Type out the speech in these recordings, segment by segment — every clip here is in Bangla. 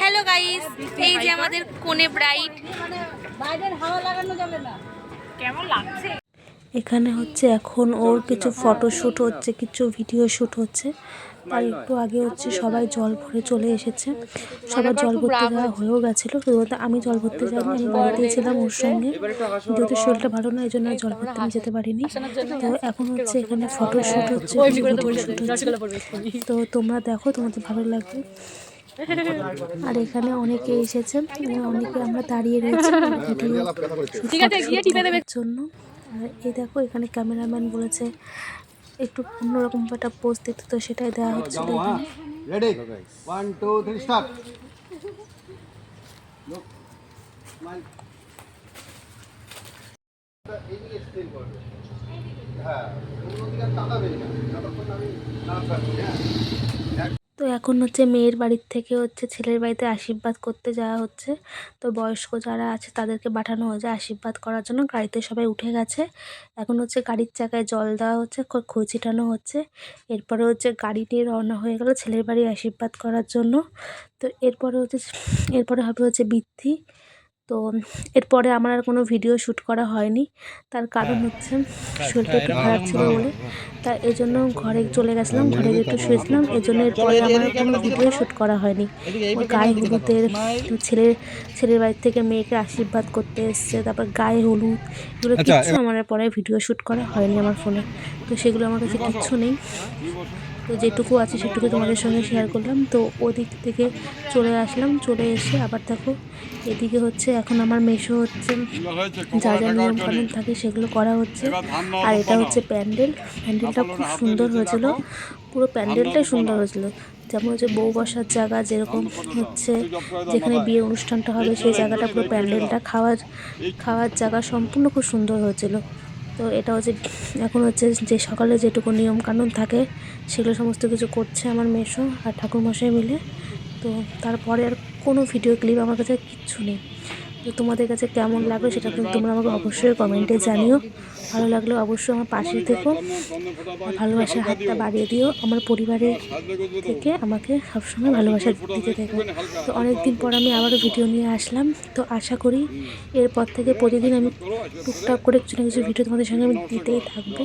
হ্যালো গাইস এই যে আমাদের কোনে বাইরের হাওয়া লাগানো যাবে না কেমন লাগছে? এখানে হচ্ছে এখন ওর কিছু ফটো শ্যুট হচ্ছে কিছু ভিডিও শ্যুট হচ্ছে। তার একটু আগে হচ্ছে সবাই জল ভরে চলে এসেছে। সবার জল ভরতে যাওয়া হয়েও গেছিল শুধুমাত্র আমি জল ভরতে যাইনি আমি বাড়িতেই ছিলাম ওর সঙ্গে। যেহেতু শরীরটা ভালো না এই জন্য জল ভরতে আমি যেতে পারিনি। তো এখন হচ্ছে এখানে ফটো শ্যুট হচ্ছে ভিডিও শ্যুট হচ্ছে। তো তোমরা দেখো তোমাদের ভালো লাগবে। আর এখানে অনেকে এসেছে অনেকে আমরা দাঁড়িয়ে রয়েছি ঠিক আছে গিয়ে টিপে দেবে জন্য আর এই দেখো এখানে ক্যামেরাম্যান বলেছে একটু অন্যরকম একটা পোজ দিতে তো সেটাই দেওয়া হচ্ছিল. Look. Smile. এইদিকে স্টিল করবে হ্যাঁ এখন হচ্ছে মেয়ের বাড়ির থেকে হচ্ছে ছেলের বাড়িতে আশীর্বাদ করতে যাওয়া হচ্ছে। তো বয়স্ক যারা আছে, তাদেরকে পাঠানো হয়েছে আশীর্বাদ করার জন্য। গাড়িতে সবাই উঠে গেছে। এখন হচ্ছে গাড়ির চাকায় জল দেওয়া হচ্ছে, খ- খই ছিটানো হচ্ছে। এরপরে হচ্ছে গাড়ি নিয়ে রওনা হয়ে গেল ছেলের বাড়ি আশীর্বাদ করার জন্য। তো এরপরে হচ্ছে, এরপরে হবে হচ্ছে বৃদ্ধি। তো এরপরে আমার আর কোনো ভিডিও শ্যুট করা হয়নি। তার কারণ হচ্ছে শরীরটা একটু খারাপ ছিল বলে। তা এই জন্য ঘরে চলে গেছিলাম ঘরে গিয়ে একটু শুয়েছিলাম। এই জন্য এরপরে আমার কোনো ভিডিও শ্যুট করা হয়নি। ওই গায়ে হলুদের ছেলের ছেলের বাড়ির থেকে মেয়েকে আশীর্বাদ করতে এসছে তারপর গায়ে হলুদ এগুলো কিচ্ছু আমার পরে ভিডিও শ্যুট করা হয়নি আমার ফোনে তো সেগুলো আমার কাছে কিচ্ছু নেই। তো যেটুকু আছে সেটুকু তোমাদের সঙ্গে শেয়ার করলাম। তো ওদিক থেকে চলে আসলাম, চলে এসে আবার দেখো, এদিকে হচ্ছে এখন আমার মেশো হচ্ছে যা যা নিয়ম কানুন থাকে সেগুলো করা হচ্ছে। আর এটা হচ্ছে প্যান্ডেল, প্যান্ডেলটা খুব সুন্দর হয়েছিল, পুরো প্যান্ডেলটাই সুন্দর হয়েছিল। যেমন হচ্ছে বউ বসার জায়গা যেরকম হচ্ছে, যেখানে বিয়ের অনুষ্ঠানটা হবে সেই জায়গাটা পুরো প্যান্ডেলটা খাওয়ার খাওয়ার জায়গা সম্পূর্ণ খুব সুন্দর হয়েছিল। তো এটা হচ্ছে এখন হচ্ছে যে সকালে যেটুকু নিয়ম কানুন থাকে, সেগুলো সমস্ত কিছু করছে আমার মেশো আর ঠাকুরমশাই মিলে। তো তারপরে আর কোনো ভিডিও ক্লিপ আমার কাছে কিচ্ছু নেই। তো তোমাদের কাছে কেমন লাগল সেটা কিন্তু তোমরা আমাকে অবশ্যই কমেন্টে জানিও। ভালো লাগলে অবশ্যই আমার পাশে থেকো। ভালোবাসার হাতটা বাড়িয়ে দিও। আমার পরিবারের থেকে আমাকে সবসময় ভালোবাসা দিতে থেকো। তো অনেক দিন পর আমি আবারও ভিডিও নিয়ে আসলাম। তো আশা করি এরপর থেকে প্রতিদিন আমি টুকটাক করে কিছু না কিছু ভিডিও তোমাদের সঙ্গে আমি দিতেই থাকব।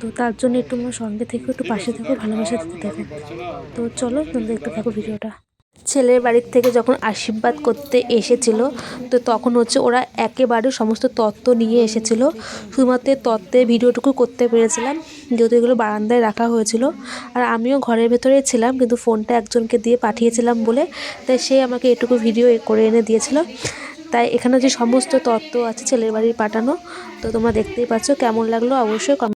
তো তার জন্য একটু আমার সঙ্গে থেকে, একটু পাশে থেকো, ভালোবাসা দিতে থাকো। তো চলো, তোমরা একটু থাকো ভিডিওটা। ছেলের বাড়ির থেকে যখন আশীর্বাদ করতে এসেছিল, তো তখন হচ্ছে ওরা একেবারে সমস্ত তত্ত্ব নিয়ে এসেছিল। শুধুমাত্র তত্ত্বের ভিডিওটুকু করতে পেরেছিলাম, যেহেতু এগুলো বারান্দায় রাখা হয়েছিল। আর আমিও ঘরের ভেতরেই ছিলাম, কিন্তু ফোনটা একজনকে দিয়ে পাঠিয়েছিলাম বলে, তাই সে আমাকে এটুকু ভিডিও করে এনে দিয়েছিল। তাই এখানে যে সমস্ত তত্ত্ব আছে ছেলের বাড়ির পাঠানো, তো তোমরা দেখতেই পাচ্ছ কেমন লাগল, অবশ্যই